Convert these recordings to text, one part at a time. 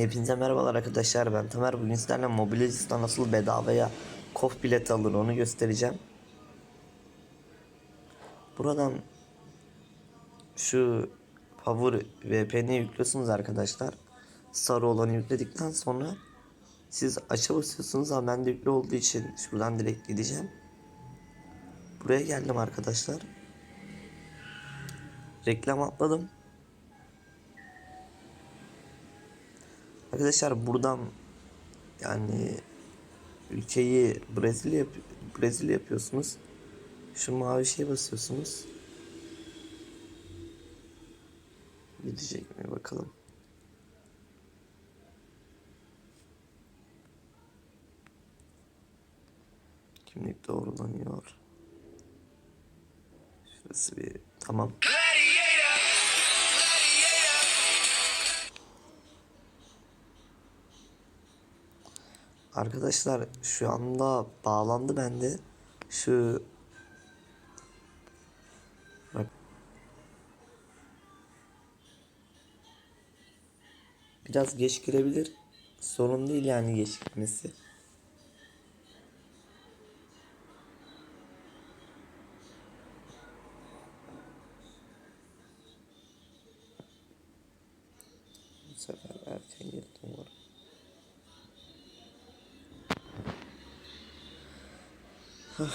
Hepinize merhabalar arkadaşlar ben Tamer bugün sizlerle Mobilyacıs'ta nasıl bedavaya kof bileti alır onu göstereceğim. Buradan şu Power VPN'i yüklüyorsunuz arkadaşlar. Sarı olanı yükledikten sonra siz aça basıyorsunuz ama ben de yüklü olduğu için şuradan direkt gideceğim. Buraya geldim arkadaşlar. Reklam atladım. Arkadaşlar buradan yani ülkeyi Brezilya yap Brezilya yapıyorsunuz. Şu mavi şeye basıyorsunuz. Gidecek mi bakalım. Kimlik doğrulanıyor. Şurası bir tamam. Arkadaşlar şu anda bağlandı bende. Şu. Biraz geç girebilir. Sorun değil yani geç gitmesi. Bu sefer erken girdim umarım. Girdi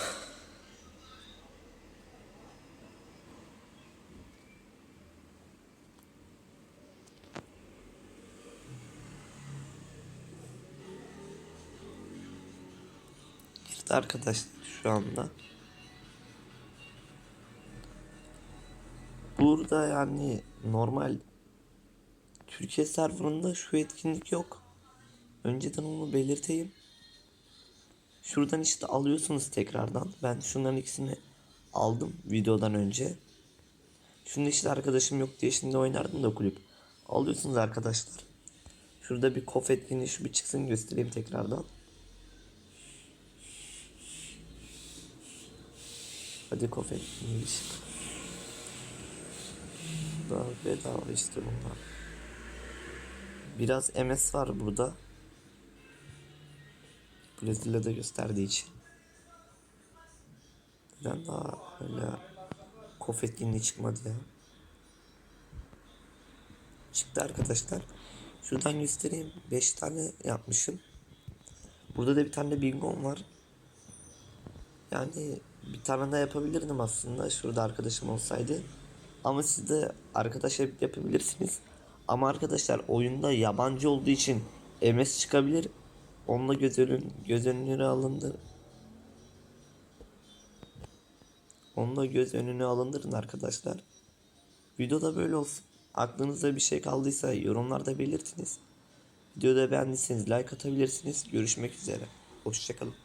arkadaşlar şu anda. Burada yani normal Türkiye serverında şu etkinlik yok. Önceden onu belirteyim. Şuradan işte alıyorsunuz tekrardan. Ben şunların ikisini aldım videodan önce. Şunda işte arkadaşım yok diye şimdi oynardım da kulüp. Alıyorsunuz arkadaşlar. Şurada bir kof etkinliği şu bir çıksın göstereyim tekrardan. Hadi kof etkinliği çık. Daha bedava işte bunlar. Biraz MS var burada. Brezilya'da gösterdiği için. Ben daha öyle kof çıkmadı ya. Çıktı arkadaşlar. Şuradan göstereyim. 5 tane yapmışım. Burada da bir tane bingom var. Yani bir tane daha yapabilirdim aslında. Şurada arkadaşım olsaydı. Ama siz de arkadaş yap- yapabilirsiniz. Ama arkadaşlar oyunda yabancı olduğu için MS çıkabilir. Onunla göz, önün, göz önüne alındır. Onunla göz önüne alındırın arkadaşlar. Videoda böyle olsun. Aklınızda bir şey kaldıysa yorumlarda belirtiniz. Videoda beğendiyseniz like atabilirsiniz. Görüşmek üzere. Hoşçakalın.